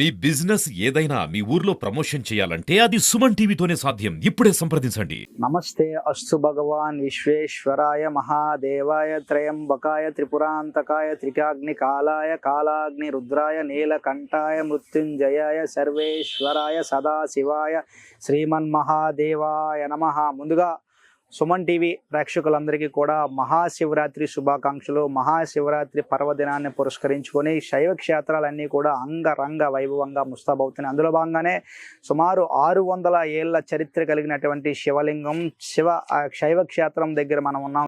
మీ business ఏదైనా మీ ఊర్లో promotion చేయాలంటే అది సుమన్ టీవీతోనే సాధ్యం. ఇప్పుడే సంప్రదించండి. నమస్తే అస్సు భగవాన్ విశ్వేశ్వరాయ మహాదేవాయ త్రయంబకాయ త్రిపురాంతకాయ త్రికాగ్ని కాలాయ కాలాగ్ని రుద్రాయ నీలకంఠాయ మృత్యుంజయాయ సర్వేశ్వరాయ సదాశివాయ శ్రీమన్మహాదేవాయ నమ. ముందుగా సుమన్ టీవీ ప్రేక్షకులందరికీ కూడా మహాశివరాత్రి శుభాకాంక్షలు. మహాశివరాత్రి పర్వదినాన్ని పురస్కరించుకొని శైవ క్షేత్రాలన్నీ కూడా అంగరంగ వైభవంగా ముస్తాబవుతున్నాయి. అందులో భాగంగానే సుమారు ఆరు వందల ఏళ్ళ చరిత్ర కలిగినటువంటి శివలింగం శివ శైవ క్షేత్రం దగ్గర మనం ఉన్నాం.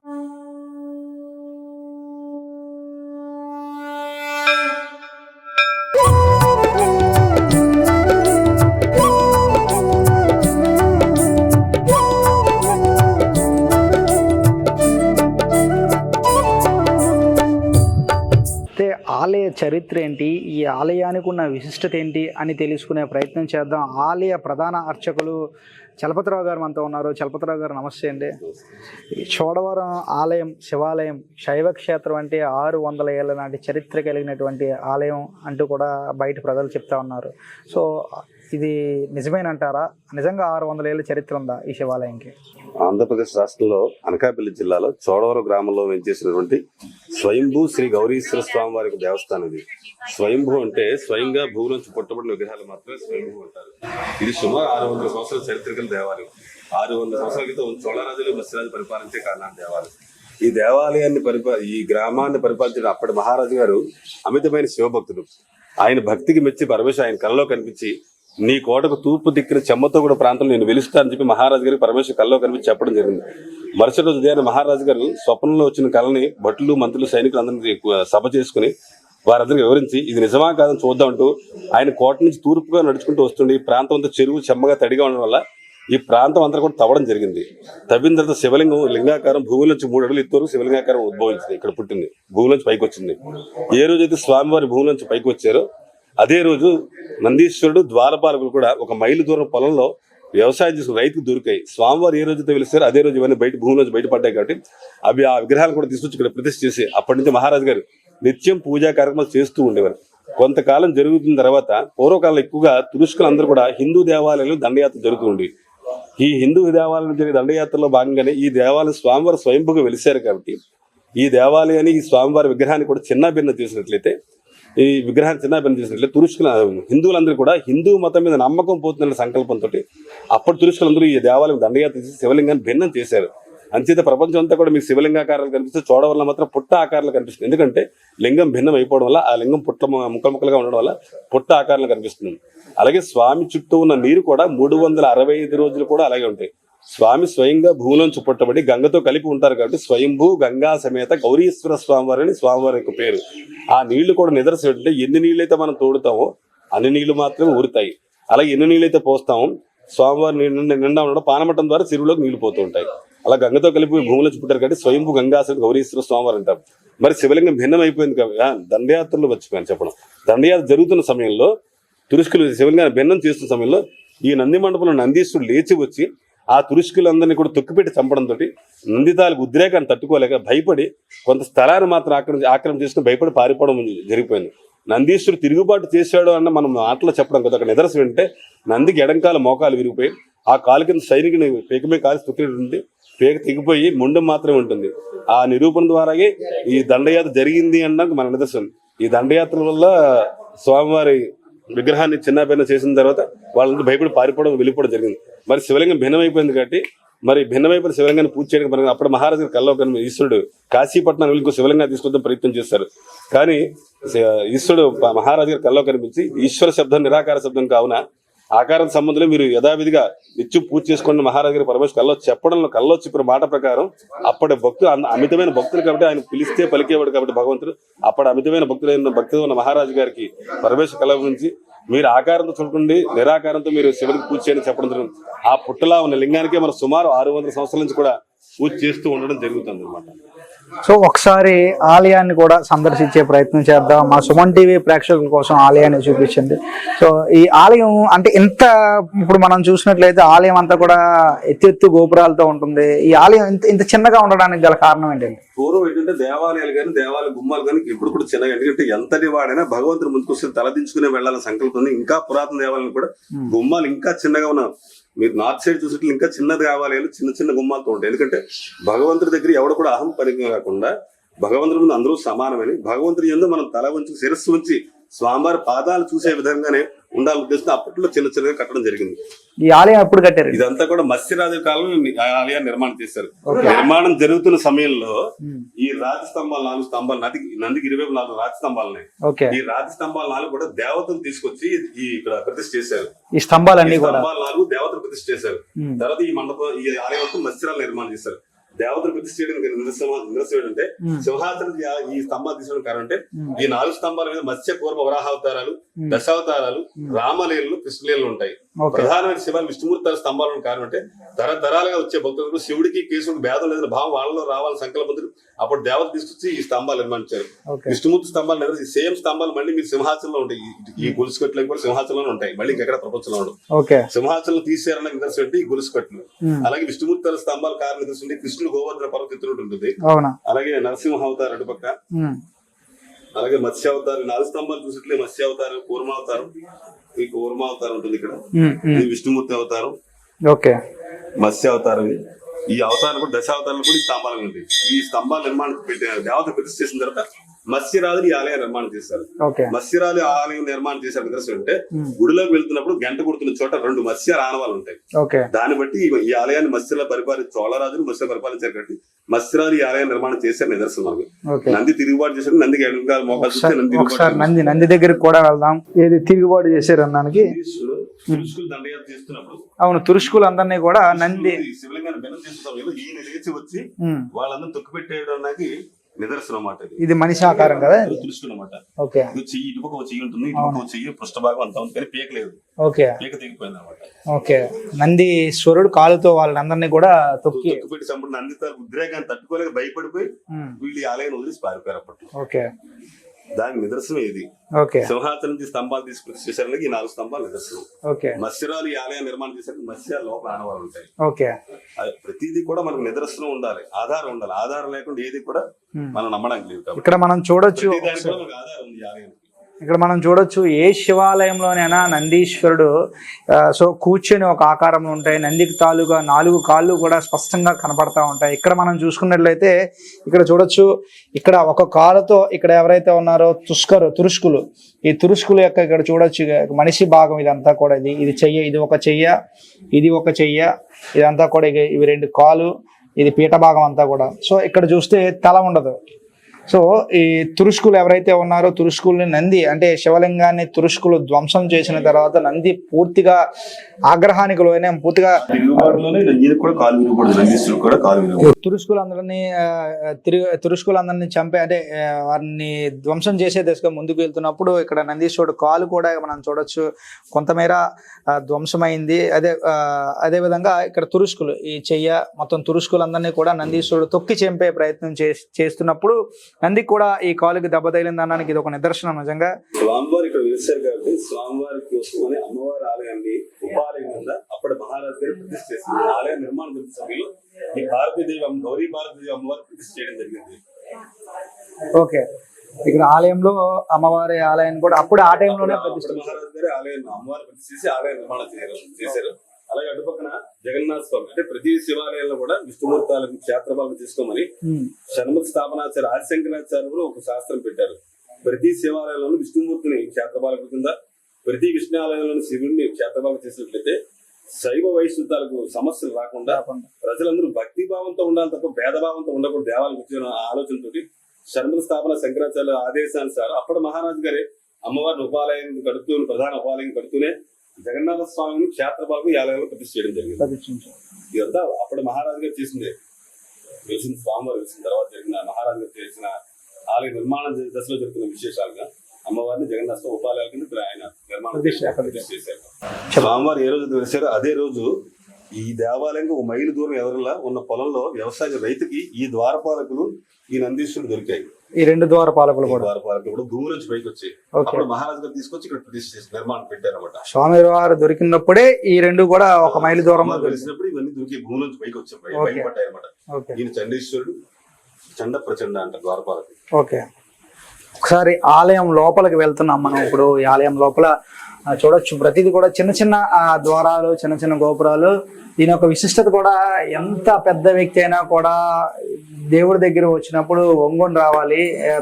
ఆలయ చరిత్ర ఏంటి? ఈ ఆలయానికి ఉన్న విశిష్టత ఏంటి? అని తెలుసుకునే ప్రయత్నం చేద్దాం. ఆలయ ప్రధాన అర్చకులు చలపతిరావు గారు మనతో ఉన్నారు. చలపతిరావు గారు నమస్తే అండి. చోడవరం ఆలయం శివాలయం శైవ క్షేత్రం అంటే ఆరు వందల ఏళ్ళ నాటి చరిత్ర కలిగినటువంటి ఆలయం అంటూ కూడా బయట ప్రజలు చెప్తా ఉన్నారు. సో ఇది నిజమేనంటారా? నిజంగా ఆరు వందల ఏళ్ళ చరిత్ర ఉందా ఈ శివాలయంకి? ఆంధ్రప్రదేశ్ రాష్ట్రంలో అనకాపల్లి జిల్లాలో చోడవరం గ్రామంలో వెంచేసినటువంటి స్వయంభూ శ్రీ గౌరీశ్వర స్వామి వారి దేవస్థానం ఇది. స్వయంభూ అంటే స్వయంగా భూమి నుంచి పుట్టబడిన విగ్రహాలు మాత్రమే స్వయంభూ అంటారు. ఇది సుమారు ఆరు వందల సంవత్సరాల చరిత్రకల దేవాలయం. ఆరు వందల సంవత్సరాల క్రితం చోళరాజులు మత్స్యరాజు పరిపాలించే కారణాల దేవాలయం. ఈ దేవాలయాన్ని పరిపా ఈ గ్రామాన్ని పరిపాలించిన అప్పటి మహారాజు గారు అమితమైన శివభక్తుడు. ఆయన భక్తికి మెచ్చి పరమేశ్వరు ఆయన కలలో కనిపించి నీ కోటకు తూర్పు దిక్కిన చెమ్మతో కూడా ప్రాంతంలో నేను వెలుస్తానని చెప్పి మహారాజు గారికి పరమేశ్వర కల్లో కనిపించి చెప్పడం జరిగింది. మరుసటి రోజు ఉదయాన్నే మహారాజు గారు స్వప్నంలో వచ్చిన కళని భటులు మంత్రులు సైనికులు అందరినీ సభ చేసుకుని వారందరికీ వివరించి ఇది నిజమా కాదని చూద్దామంటూ ఆయన కోట నుంచి తూర్పుగా నడుచుకుంటూ వస్తుండే ఈ ప్రాంతం అంతా చెరువు చెమ్మగా తడిగా ఉండడం వల్ల ఈ ప్రాంతం అంతా కూడా తవ్వడం జరిగింది. తవ్విన తర్వాత శివలింగం లింగాకారం భూమి నుంచి మూడు అడుగులు ఇత్తూరు శివలింగాకారం ఉద్భవించింది. ఇక్కడ పుట్టింది. భూమి నుంచి పైకి వచ్చింది. ఏ రోజైతే స్వామివారి భూమి నుంచి పైకి వచ్చారో అదే రోజు నందీశ్వరుడు ద్వారపాలకులు కూడా ఒక మైలు దూరం పొలంలో వ్యవసాయం చేసిన రైతుకు దొరికాయి. స్వామివారు ఏ రోజు వెలిస్తారో అదే రోజు ఇవన్నీ బయట భూమి నుంచి బయటపడ్డాయి కాబట్టి అవి ఆ విగ్రహాలు కూడా తీసుకొచ్చి ఇక్కడ ప్రతిష్ఠ చేసి అప్పటి నుంచి మహారాజు గారు నిత్యం పూజా కార్యక్రమాలు చేస్తూ ఉండేవారు. కొంతకాలం జరుగుతున్న తర్వాత పూర్వకాలంలో ఎక్కువగా తురుష్కులందరూ కూడా హిందూ దేవాలయాలు దండయాత్ర జరుగుతూ ఉండేవి. ఈ హిందూ దేవాలయం జరిగే దండయాత్రలో భాగంగానే ఈ దేవాలయం స్వామివారు స్వయంభుగా వెలిశారు కాబట్టి ఈ దేవాలయాన్ని ఈ స్వామివారి విగ్రహాన్ని కూడా చిన్న భిన్న చేసినట్లయితే ఈ విగ్రహాన్ని చిన్నాభిన్నం చేసినట్లే చేసినట్లయితే తురుష్కుల హిందువులందరూ కూడా హిందూ మతం మీద నమ్మకం పోతుందన్న సంకల్పంతో అప్పటి తురుష్కులందరూ ఈ దేవాలయం దండయాత్ర చేసి శివలింగాన్ని భిన్నం చేశారు. అంచేత ప్రపంచం అంతా కూడా మీకు శివలింగాకారాలు కనిపిస్తే చూడవల్ల మాత్రం పుట్ట ఆకారాలు కనిపిస్తుంది. ఎందుకంటే లింగం భిన్నం అయిపోవడం వల్ల ఆ లింగం పుట్ట ముక్కలు ముక్కలుగా ఉండడం వల్ల పుట్ట ఆకారాలు కనిపిస్తుంది అలాగే స్వామి చుట్టూ ఉన్న నీరు కూడా మూడు వందల అరవై ఐదు రోజులు కూడా అలాగే ఉంటాయి. స్వామి స్వయంగా భూలోంచి చుపట్టబడి గంగతో కలిపి ఉంటారు కాబట్టి స్వయంభూ గంగా సమేత గౌరీశ్వర స్వామివారి అని స్వామివారి యొక్క పేరు. ఆ నీళ్ళు కూడా నిదర్శనం అంటే ఎన్ని నీళ్ళైతే మనం తోడుతామో అన్ని నీళ్ళు మాత్రమే ఊరుతాయి. అలాగే ఎన్ని నీళ్ళైతే పోస్తామో స్వామివారి నిండా ఉండడం పానమట్టం ద్వారా చెరువులోకి నీళ్ళు పోతూ ఉంటాయి. అలా గంగతో కలిపి భూములు చుట్టారు కాబట్టి స్వయంభూ గంగాసన గౌరీశ్వర స్వామివారు అంటారు. మరి శివలింగం భిన్నం అయిపోయింది కాబట్టి దండయాత్రలు దండయాత్రలో వచ్చిపోయాను చెప్పడం. దండయాత్ర జరుగుతున్న సమయంలో తురుష్కులు శివలింగాన్ని భిన్నం చేస్తున్న సమయంలో ఈ నంది మండపంలో నందీశ్వరుడు లేచి వచ్చి ఆ తురుష్కులందరినీ కూడా తొక్కిపెట్టి చంపడంతో నందితాలకు ఉద్రేకాన్ని తట్టుకోలేక భయపడి కొంత స్థలాన్ని మాత్రం ఆక్రమించి ఆక్రమణ చేసుకుని భయపడి పారిపోవడం జరిగిపోయింది. నందీశ్వరుడు తిరుగుబాటు చేశాడు అన్న మనం మాటలో చెప్పడం కదా. అక్కడ నిదర్శనం అంటే నందికి ఎడంకాల మోకాలు విరిగిపోయి ఆ కాలు కింద సైనికుని పేకమే కాలు తొక్కినట్టుంది. పేక తెగిపోయి ముండం మాత్రమే ఉంటుంది. ఆ నిరూపణ ద్వారాగే ఈ దండయాత్ర జరిగింది అన్నది మన నిదర్శనం. ఈ దండయాత్ర వల్ల స్వామివారి విగ్రహాన్ని చిన్న చేసిన తర్వాత వాళ్ళంతా భయపడి పారిపోవడం వెళ్ళిపోవడం జరిగింది. మరి శివలింగం భిన్నమైపోయింది కాబట్టి మరి భిన్నమైపోయిన శివలింగాన్ని పూజ చేయడానికి మనకి అప్పుడు మహారాజు కల్లో కనిపి ఈశ్వరుడు కాశీపట్నం వెళ్ళి ఇంకో శివలింగాన్ని తీసుకొద్దాం ప్రయత్నం చేస్తారు కానీ ఈశ్వరుడు మహారాజు గారి కల్లో కనిపించి ఈశ్వర శబ్దం నిరాకార శబ్దం కావున ఆకారం సంబంధంలో మీరు యథావిధిగా నిత్యం పూజ చేసుకున్న మహారాజు గారి పరమేశ్వర కల్లో చెప్పడంలో కల్లో చెప్పిన మాట ప్రకారం అప్పటి భక్తులు అమితమైన భక్తులు కాబట్టి ఆయన పిలిస్తే పలికేవాడు కాబట్టి భగవంతుడు. అప్పటి అమితమైన భక్తులైన భక్తులు ఉన్న మహారాజు గారికి పరమేశ్వర కళ గురించి మీరు ఆకారంతో చూడకండి నిరాకారంతో మీరు శివుడికి పూజ చేయని చెప్పడం జరుగుతుంది. ఆ పుట్టలా ఉన్న లింగానికే మనం సుమారు ఆరు వందల సంవత్సరాల నుంచి కూడా పూజ చేస్తూ ఉండడం జరుగుతుంది అనమాట సో ఒకసారి ఆలయాన్ని కూడా సందర్శించే ప్రయత్నం చేద్దాం. మా సుమన్ టీవీ ప్రేక్షకుల కోసం ఆలయాన్ని చూపించండి సో ఈ ఆలయం అంటే ఇంత ఇప్పుడు మనం చూసినట్లయితే ఆలయం అంతా కూడా ఎత్తెత్తు గోపురాలతో ఉంటుంది. ఈ ఆలయం ఇంత ఇంత చిన్నగా ఉండడానికి గల కారణం ఏంటండి? పూర్వం ఏంటంటే దేవాలయాలు కానీ దేవాలయ గుమ్మాలు కానీ ఇప్పుడు కూడా చిన్నగా ఎందుకంటే ఎంతటి వాడైనా భగవంతుడు ముందుకు వస్తే తలదించుకునే వెళ్ళాలని సంకల్పం ఇంకా పురాతన దేవాలయం కూడా గుమ్మాలు ఇంకా చిన్నగా ఉన్న మీరు నార్త్ సైడ్ చూసినట్లు ఇంకా చిన్న దేవాలయాలు చిన్న చిన్న గుమ్మాలతో ఉంటాయి. ఎందుకంటే భగవంతుడి దగ్గర ఎవడు కూడా అహం పరిగణ కాకుండా భగవంతుడి ముందు అందరూ సమానమని భగవంతుడి ఎందు మనం తల వంచి శిరస్సు ఉంచి స్వామివారి పాదాలు చూసే విధంగానే ఉండాలని ఉద్దేశం అప్పట్లో చిన్న చిన్నగా కట్టడం జరిగింది. ఈ ఆలయం ఎప్పుడు కట్టారు? ఇదంతా కూడా మత్స్యరాజు కాలంలో ఈ ఆలయాన్ని నిర్మాణం చేశారు. నిర్మాణం జరుగుతున్న సమయంలో ఈ రాతి స్తంభాలు నాలుగు స్తంభాలు నది నందికి ఇరవై నాలుగు రాతి స్తంభాలు ఉన్నాయి ఈ రాతి స్తంభాలు నాలుగు కూడా దేవతలు తీసుకొచ్చి ఈ ఇక్కడ ప్రతిష్ఠ చేశారు. ఈ స్తంభాలు నాలుగు దేవతలు ప్రతిష్ఠ చేశారు. తర్వాత ఈ మండపం ఈ ఆలయం మత్స్యరాలు నిర్మాణం చేశారు. దేవతలు ప్రతిష్ఠ చేయడానికి నిరసన నిరసన ఏంటంటే. సింహాసనం ఈ- స్తంభాలు తీసుకోవడం కారణం అంటే. ఈ నాలుగు స్తంభాల మీద మత్స్య పూర్వ వరాహావతారాలు. దశావతారాలు రామలీలలు కృష్ణలీలలు ఉంటాయి ప్రధానమైన శివాలు విష్ణుమూర్తి స్తంభాలు కారణం అంటే తరతరాలుగా వచ్చే భక్తులకు శివుడికి కేశవుడికి భేదం లేదని భావం వాళ్ళలో రావాలని సంకల్పంతో అప్పుడు దేవత తీసుకొచ్చి ఈ స్తంభాలు నిర్మించారు. విష్ణుమూర్తి స్తంభాలు నిర్మించి సేమ్ స్తంభాలు మళ్ళీ మీరు సింహాచలంలో ఉంటాయి. ఈ- ఈ గొలుసుకట్లు కూడా సింహాచలంలో ఉంటాయి. మళ్ళీ ఎక్కడ ప్రపంచంలో ఉండవు. సింహాచలం తీసేయాలన్న నిదర్శనం ఏంటి? ఈ గొలుసుకట్లు ఉమ్. అలాగే విష్ణుమూర్తి స్తంభాలు కారణ నిదర్శనం? కృష్ణుడు గోవర్ధన పర్వతం ఉంటుంది. అలాగే నరసింహ అవతారం అటుపక్క ఉమ్. అలాగే మత్స్యావతారం నాలుగు స్తంభాలు చూసినట్లే మత్స్యావతారం కూర్మావతారం. ఈ కూర్మావతారం ఉంటుంది ఇక్కడ. ఇది విష్ణుమూర్తి అవతారం. ఓకే. మత్స్య అవతారం. ఈ అవతారం కూడా దశావతారాలు కూడా ఈ స్తంభాలు ఉంది ఈ స్తంభాల నిర్మాణం పెట్టిన దేవత ప్రతిష్ఠ చేసిన తర్వాత మత్స్యరాజులు ఈ ఆలయం నిర్మాణం చేశారు. మత్స్యరాజు ఆలయం నిర్మాణం చేశారు నిదర్శనం అంటే. గుడిలోకి వెళ్తున్నప్పుడు గంట కొడుతున్న చోట రెండు మత్స్య రానవాలు ఉంటాయి. దాన్ని బట్టి ఈ- ఈ ఆలయాన్ని మత్స్యల పరిపాలించి చోళరాజులు మత్స్య పరిపాలించారు కాబట్టి మత్స్యరాజు ఆలయం నిర్మాణం చేశారు నిదర్శనం మనకు. నంది తిరుగుబాటు చేశారు నందికి ఒకసారి నంది నంది నంది దగ్గరికి కూడా వెళ్దాం. ఏది తిరుగుబాటు చేశారు అన్నానికి? అవును తురుష్కులు అందరినీ కూడా నంది శివలింగాన్ని బెల్లం సమయంలో ఈయన లేచి వచ్చి. వాళ్ళందరూ తొక్కు పెట్టేయడానికి నిదర్శనం అన్నమాట ఇది మనిషి ఆకారం కదా ఇది? తులుసుకు అనమాట ఓకే. చెయ్యి ఇటుపక్క ఒక చెయ్యి ఉంటుంది ఇటుపక్క ఒక చెయ్యి పృష్ఠభాగం అంతా ఉంది కానీ పీక లేదు. ఓకే. పీక తెగిపోయింది అనమాట ఓకే నందీశ్వరుడు కాలుతో వాళ్ళందరినీ కూడా తొక్కి తొక్కు పెట్టి చంపుడు నందిత ఉద్రేకాన్ని తట్టుకోలేక భయపడిపోయి. వీళ్ళు ఈ ఆలయాన్ని వదిలేసి పారిపోయారు అప్పట్లో. ఓకే. దానికి నిదర్శనం ఇది నుంచి స్తంభాలు తీసుకుని చేశారు ఈ నాలుగు స్తంభాలు నిదర్శనం. మత్స్యరాలు ఈ ఆలయం నిర్మాణం చేశారు మత్స్య లోపల ఆనవాళ్ళు ఉంటాయి. ప్రతిదీ కూడా మనకు నిదర్శనం ఉండాలి. ఆధారం ఉండాలి. ఆధారం లేకుండా ఏది కూడా. మనం నమ్మడానికి లేదు ఇక్కడ మనం చూడొచ్చు. ఆధారం ఉంది ఆలయానికి. ఇక్కడ మనం చూడొచ్చు ఏ శివాలయంలోనైనా నందీశ్వరుడు సో కూర్చొని ఒక ఆకారంలో ఉంటాయి. నందికి తాలుగా నాలుగు కాళ్ళు కూడా స్పష్టంగా కనపడతా ఉంటాయి. ఇక్కడ మనం చూసుకున్నట్లయితే ఇక్కడ చూడొచ్చు ఇక్కడ ఒక కాలుతో ఇక్కడ ఎవరైతే ఉన్నారో తుష్కరు తురుష్కులు. ఈ తురుష్కుల యొక్క ఇక్కడ చూడొచ్చు మనిషి భాగం ఇదంతా కూడా ఇది. ఇది చెయ్య ఇది ఒక చెయ్య ఇది ఒక చెయ్య ఇదంతా కూడా ఇక ఇవి రెండు కాలు ఇది పీఠ భాగం అంతా కూడా. సో ఇక్కడ చూస్తే తల ఉండదు. సో ఈ తురుష్కులు ఎవరైతే ఉన్నారో తురుష్కుల్ని నంది అంటే శివలింగాన్ని తురుష్కులు ధ్వంసం చేసిన తర్వాత నంది పూర్తిగా ఆగ్రహానికి లోనే పూర్తిగా తురుష్కులందరినీ తిరుగు తురుష్కులందరినీ చంపే అంటే వారిని ధ్వంసం చేసే దిశగా ముందుకు వెళ్తున్నప్పుడు ఇక్కడ నందీశ్వరుడు కాలు కూడా మనం చూడొచ్చు. కొంతమేర ధ్వంసమైంది. అదే అదే విధంగా ఇక్కడ తురుష్కులు ఈ చెయ్య మొత్తం తురుష్కులందరినీ కూడా నందీశ్వరుడు తొక్కి చంపే ప్రయత్నం చేస్- చేస్తున్నప్పుడు నందికి కూడా ఈ కాలుకి దెబ్బ అనడానికి ఇది ఒక నిదర్శనం నిజంగా. స్వామివారు ఇక్కడ వెలిసారు కాబట్టి స్వామివారి కోసం అని అమ్మవారి ఆలయాన్ని ఉపాలయం కింద అప్పటి మహారాజు గారు ప్రతిష్ఠ చేసింది. ఆలయ నిర్మాణ సమయంలో ఈ భారతీదేవి గౌరీ భారతీదేవి అమ్మవారు ప్రతిష్ఠ చేయడం జరిగింది. ఓకే. ఇక్కడ ఆలయంలో అమ్మవారి ఆలయాన్ని కూడా అప్పుడు ఆ టైంలోనే ప్రతిష్ఠ మహారాజు గారు ఆలయం అమ్మవారు ప్రతిష్ఠ చేసి ఆలయ నిర్మాణం చేశారు. జగన్నాథ స్వామి అంటే ప్రతి శివాలయంలో కూడా విష్ణుమూర్తాలకు క్షేత్రపాలన చేసుకోమని ఉమ్. షణ్ముఖ స్థాపనాచార్య ఆదిశంకరాచార్యులు ఒక శాస్త్రం పెట్టారు. ప్రతి శివాలయంలోనూ విష్ణుమూర్తిని క్షేత్రపాలక కింద ప్రతి విష్ణాలయంలోని శివుడిని క్షేత్రపాలక చేసినట్లయితే శైవ వైశుద్ధాలకు సమస్యలు రాకుండా ప్రజలందరూ భక్తి భావంతో ఉండాలి తప్ప భేదభావంతో ఉండకూడదు దేవాలకు వచ్చిన ఆలోచనతోటి. షణ్ముఖ స్థాపన శంకరాచార్య ఆదేశానుసారం అప్పుడు మహారాజు గారే అమ్మవారిని ఉపాలయం కడుతూ ప్రధాన ఉపాలయం కడుతూనే జగన్నాథ స్వామిని క్షేత్రపాలకు ఈ ఆలయంలో ప్రతిష్ఠ చేయడం జరిగింది. ఇదంతా అప్పుడు మహారాజు గారు చేసిందే. వెలిసిన స్వామివారు వెలిసిన తర్వాత జరిగిన మహారాజు గారు చేసిన ఆలయ నిర్మాణ దశలో జరుగుతున్న విశేషాలుగా అమ్మవారిని జగన్నాథ ఉపాలయాల కింద ఆయన నిర్మాణం చేశారు. స్వామివారు ఏ రోజు వెలిసారో అదే రోజు ఈ దేవాలయంకి ఒక మైలు దూరం ఎదురులా ఉన్న పొలంలో వ్యవసాయ రైతుకి ఈ ద్వారపాలకులు ఈ నందీశ్వరుడు దొరికాయి. ఈ రెండు ద్వార పాలకులు కూడా. ద్వారపాలకులు కూడా భూమి నుంచి పైకి అప్పుడు మహారాజు గారు తీసుకొచ్చి ఇక్కడ ప్రతిష్ఠ చేసి నిర్మాణం పెట్టారన్నమాట. స్వామి వారు దొరికినప్పుడే ఈ రెండు కూడా ఒక మైలు దొరికింది తెలిసినప్పుడు ఇవన్నీ దొరికి భూమి నుంచి పైకి పట్టాయి అనమాట ఈయన చండీశ్వరుడు చండ ప్రచండ అంటారు ద్వారపాలకుడు. ఓకే. ఒకసారి ఆలయం లోపలికి వెళ్తున్నాం మనం ఇప్పుడు. ఈ ఆలయం లోపల చూడొచ్చు. ప్రతిదీ కూడా చిన్న చిన్న ద్వారాలు చిన్న చిన్న గోపురాలు. దీని యొక్క విశిష్టత కూడా ఎంత పెద్ద వ్యక్తి అయినా కూడా దేవుడి దగ్గర వచ్చినప్పుడు ఒంగొని రావాలి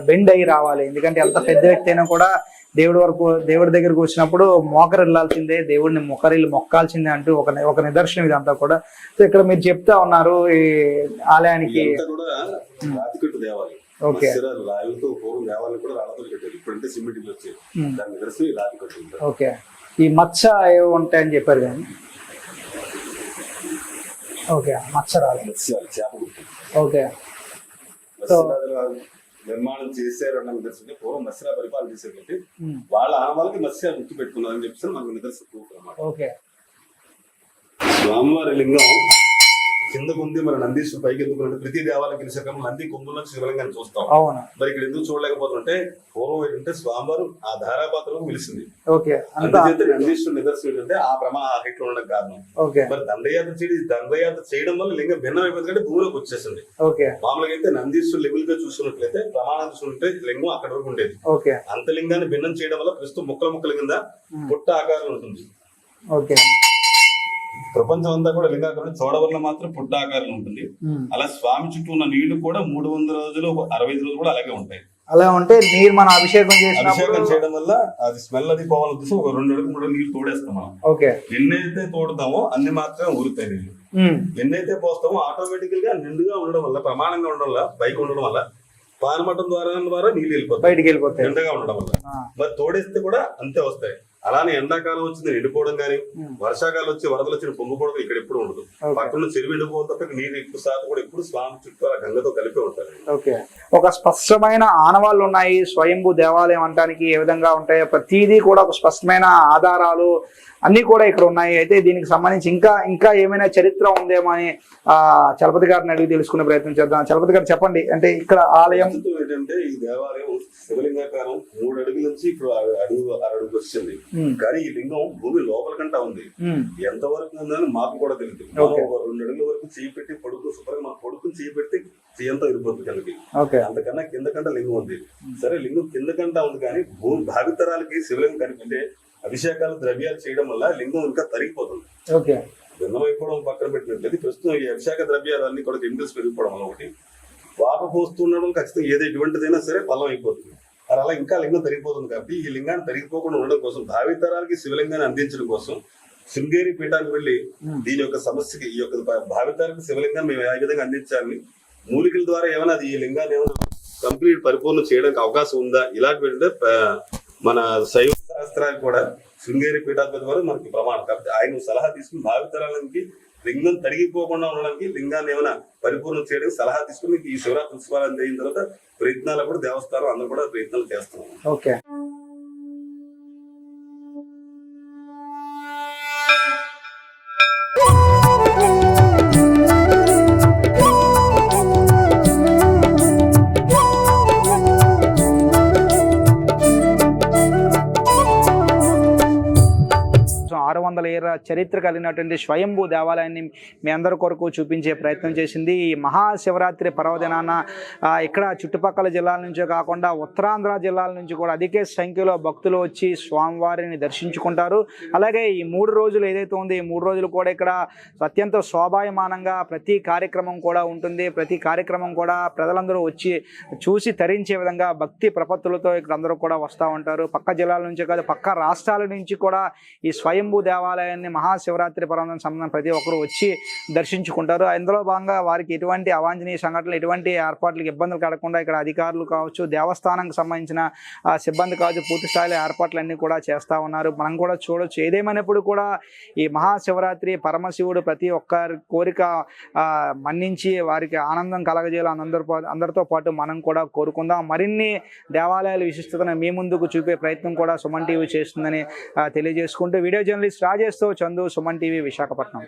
బెండ్ అయ్యి రావాలి. ఎందుకంటే ఎంత పెద్ద వ్యక్తి అయినా కూడా దేవుడి వరకు దేవుడి దగ్గరకు వచ్చినప్పుడు మోకరు వెళ్ళాల్సిందే దేవుడిని మొక్కరిల్లు మొక్కాల్సిందే అంటూ ఒక ఒక నిదర్శనం ఇదంతా కూడా. సో ఇక్కడ మీరు చెప్తా ఉన్నారు ఈ ఆలయానికి. ఓకే. మత్స్యర రాయులతో పూర్వం దేవాలయం కూడా రాళ్ళతో కట్టారు ఇప్పుడంటే సిమెంట్ ఇల్లు వచ్చాయి. ఉమ్. దాని నిదర్శనం ఈ ఉంటారు ఓకే. ఈ మచ్చ ఏవో ఉంటాయని చెప్పారు కానీ ఓకే చేప గుర్తు ఓకే. నిర్మాణం చేశారు అన్న నిదర్శనం పూర్వం మత్స్యరా పరిపాలన చేశారు కాబట్టి వాళ్ళ ఆనవాళ్ళకి మత్స్యాలు గుర్తు పెట్టుకున్నారని చెప్పేసి మనకు నిదర్శన ప్రూఫ్ అన్నమాట ఓకే. స్వామివారి లింగం కిందకు ఉంది మన నందీశ్వరు పైకి ఎందుకు అంటే ప్రతి దేవాలయం గెలిచాక నంది కొమ్ముల్లో శివలింగాన్ని చూస్తాం. అవును. మరి ఇక్కడ ఎందుకు చూడలేకపోతుంటే పూర్వం ఏంటంటే స్వామివారు ఆ ఓకే అంతా అందుచేత నందీశ్వరుడు నిదర్శనం ఏంటంటే ఆ ప్రమా ఆ హైట్ ఉండడం కారణం. ఓకే. మరి దండయాత్ర చేయడం దండయాత్ర చేయడం వల్ల లింగం భిన్నం అయిపోయింది కంటే భూమిలోకి వచ్చేసింది. ఓకే. మామూలుగా అయితే నందీశ్వరుడు లెవెల్గా చూసుకున్నట్లయితే ప్రమాణం చూసుకుంటే లింగం అక్కడ వరకు ఉండేది. ఓకే. అంత లింగాన్ని భిన్నం చేయడం వల్ల ప్రస్తుతం ముక్కల ముక్కల కింద పుట్ట ఆకారం ఉంటుంది. ఓకే. ప్రపంచం అంతా కూడా లింగాకారం చూడవల్ల మాత్రం పుట్ట ఆకారం ఉంటుంది. అలా స్వామి చుట్టూ ఉన్న నీళ్ళు కూడా మూడు వందల రోజులు అరవై ఐదు రోజులు కూడా అలాగే ఉంటాయి. అలా ఉంటే నీరు మనం అభిషేకం చేసినప్పుడు అభిషేకం చేయడం వల్ల అది స్మెల్ అది పోవాలని ఉద్దేశం ఒక రెండు అడుగు మూడు నీళ్ళు తోడేస్తాం మనం. ఓకే. ఎన్నైతే తోడుతామో అన్ని మాత్రమే ఊరుతాయి నీళ్ళు ఎన్నైతే పోస్తామో ఆటోమేటికల్గా నిండుగా ఉండడం వల్ల ప్రమాణంగా ఉండడం వల్ల పైకి ఉండడం వల్ల పానమటం ద్వారా ద్వారా నీళ్ళు వెళ్ళిపోతాయి. బయటికి వెళ్ళిపోతాయి. నిండుగా ఉండడం వల్ల. మరి తోడేస్తే కూడా అంతే వస్తాయి. అలానే ఎండాకాలం వచ్చింది ఎండిపోవడం కానీ వర్షాకాలం వచ్చి వరదలు వచ్చిన పొంగిపోవడం ఇక్కడ ఎప్పుడు ఉండదు. పక్కన చెరువు ఎండిపోవడం తప్ప నీరు ఎక్కువ శాతం కూడా ఎప్పుడు స్వామి చుట్టూ అలా గంగతో కలిపి ఉంటారు. ఓకే. ఒక స్పష్టమైన ఆనవాళ్ళు ఉన్నాయి స్వయంభూ దేవాలయం అంటానికి ఏ విధంగా ఉంటాయో ప్రతిదీ కూడా ఒక స్పష్టమైన ఆధారాలు అన్ని కూడా ఇక్కడ ఉన్నాయి. అయితే దీనికి సంబంధించి ఇంకా ఇంకా ఏమైనా చరిత్ర ఉందేమో అని ఆ చలపతి గారిని అడిగి తెలుసుకునే ప్రయత్నం చేద్దాం. చలపతి గారు చెప్పండి. అంటే ఇక్కడ ఆలయం ఏంటంటే ఈ దేవాలయం శివలింగాకారం మూడు అడుగుల నుంచి ఇప్పుడు అడుగు అరడుగు వచ్చింది. కానీ ఈ లింగం భూమి లోపల కంటా ఉంది. ఎంత వరకు ఉందని మాకు కూడా తెలియదు రెండు అడుగుల వరకు చేయి పెట్టి పడుకు శుభ్రంగా మన పడుకుని చేయి పెడితే చేయంతో ఇరిపోతుంది ఓకే. అంతకన్నా కింద కంట లింగం ఉంది. సరే లింగం కింద కంట ఉంది కానీ భూమి భావితరాలకి శివలింగం కనిపించే అభిషేకాలు ద్రవ్యాలు చేయడం వల్ల లింగం ఇంకా తరిగిపోతుంది. భిన్నమైపోవడం పక్కన పెట్టినట్లయితే ప్రస్తుతం ఈ అభిషేక ద్రవ్యాలన్నీ కూడా కెమికల్స్ పెరిగిపోవడం వల్ల ఒకటి. వాటర్ పోస్తుండడం ఖచ్చితంగా ఏది ఎటువంటిదైనా సరే బలం అయిపోతుంది. అది అలా ఇంకా లింగం తరిగిపోతుంది కాబట్టి ఈ లింగాన్ని తరిగిపోకుండా ఉండడం కోసం భావితరాలకి శివలింగాన్ని అందించడం కోసం శృంగేరి పీఠానికి వెళ్ళి. దీని యొక్క సమస్యకి ఈ యొక్క భావితరాలకు శివలింగాన్ని మేము ఏ విధంగా అందించాలని మూలికల ద్వారా ఏమైనా అది ఈ లింగాన్ని ఏమైనా కంప్లీట్ పరిపూర్ణ చేయడానికి అవకాశం ఉందా? ఇలాంటి మన శైవ శాస్త్రాలు కూడా శృంగేరి పీఠాధిపతి వారు మనకి ప్రమాణం. కాబట్టి ఆయన సలహా తీసుకుని భావితరాలకి లింగం తరిగిపోకుండా ఉండడానికి లింగాన్ని ఏమైనా పరిపూర్ణం చేయడానికి సలహా తీసుకుని ఈ శివరాత్రి ఉత్సవాలు అయిన తర్వాత ప్రయత్నాలు కూడా దేవస్థానం అందరూ కూడా ప్రయత్నాలు చేస్తున్నాం ఓకే. దేవాలయ చరిత్ర కలిగినటువంటి స్వయంభూ దేవాలయాన్ని మీ అందరి కొరకు చూపించే ప్రయత్నం చేసింది. ఈ మహాశివరాత్రి పర్వదినాన ఇక్కడ చుట్టుపక్కల జిల్లాల నుంచే కాకుండా ఉత్తరాంధ్ర జిల్లాల నుంచి కూడా అధిక సంఖ్యలో భక్తులు వచ్చి స్వామివారిని దర్శించుకుంటారు. అలాగే ఈ మూడు రోజులు ఏదైతే ఉందో ఈ మూడు రోజులు కూడా ఇక్కడ అత్యంత శోభాయమానంగా ప్రతి కార్యక్రమం కూడా ఉంటుంది. ప్రతి కార్యక్రమం కూడా ప్రజలందరూ వచ్చి చూసి తరించే విధంగా భక్తి ప్రపత్తులతో ఇక్కడ అందరూ కూడా వస్తూ ఉంటారు. పక్క జిల్లాల నుంచి కాదు పక్క రాష్ట్రాల నుంచి కూడా ఈ స్వయంభూ దేవాలయం దేవాలయాన్ని మహాశివరాత్రి పర్వదిన సంబంధం ప్రతి ఒక్కరు వచ్చి దర్శించుకుంటారు. అందులో భాగంగా వారికి ఎటువంటి అవాంఛనీయ సంఘటనలు ఎటువంటి ఏర్పాట్లకు ఇబ్బందులు కలగకుండా ఇక్కడ అధికారులు కావచ్చు దేవస్థానానికి సంబంధించిన సిబ్బంది కావచ్చు పూర్తి స్థాయిలో ఏర్పాట్లన్నీ కూడా చేస్తూ ఉన్నారు. మనం కూడా చూడొచ్చు. ఏదేమైనప్పుడు కూడా ఈ మహాశివరాత్రి పరమశివుడు ప్రతి ఒక్కరి కోరిక మన్నించి వారికి ఆనందం కలగజేయాలని అందరితో అందరితో పాటు మనం కూడా కోరుకుందాం. మరిన్ని దేవాలయాల విశిష్టతను మీ ముందుకు చూపే ప్రయత్నం కూడా సుమన్ టీవీ చేస్తుందని తెలియజేసుకుంటూ వీడియో జర్నలిస్ట్ సందేశ్తో చందు సుమన్ టీవీ విశాఖపట్నం.